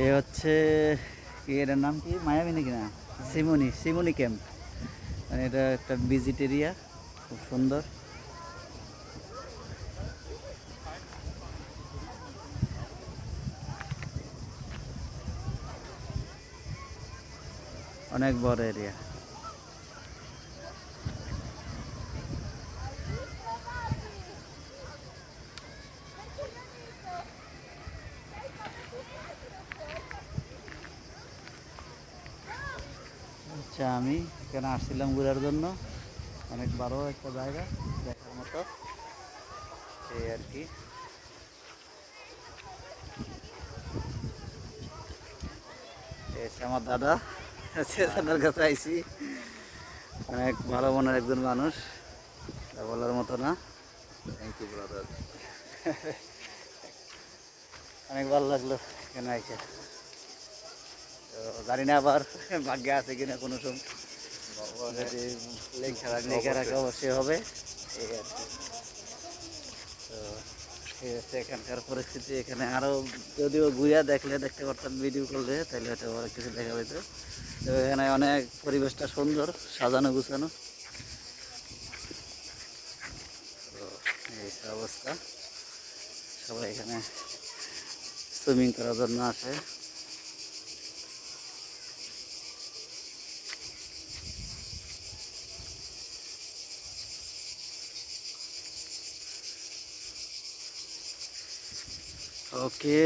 এ হচ্ছে, কি এটার নাম কি? মায়ামি নাকি না? সিমনি সিমনি ক্যাম্প। মানে এটা একটা ভিজিট এরিয়া খুব সুন্দর। অনেক বড় এরিয়া। আচ্ছা আমি এখানে আসছিলাম ঘোরার জন্য। অনেক বড় একটা জায়গা দেখার মতো। এই আর কি। আমার দাদা সে দাদার কাছে আইসি অনেক ভালো মনের একজন মানুষ বলার মতো না। থ্যাংক ইউ ব্রাদার অনেক ভালো লাগল এখানে আইসে। জানি না আবার ভাগ্যে আছে কিনা, কোনো সময়। রাখা, অবশ্যই হবে। তো এখানকার পরিস্থিতি। এখানে আরও যদিও ঘুরিয়া দেখলে, দেখতে পারতাম ভিডিও করলে তাহলে হয়তো অনেক কিছু দেখা যেত তো এখানে অনেক পরিবেশটা সুন্দর, সাজানো, গুছানো। অবস্থা। সবাই এখানে সুইমিং করার জন্য আসে। ఓకే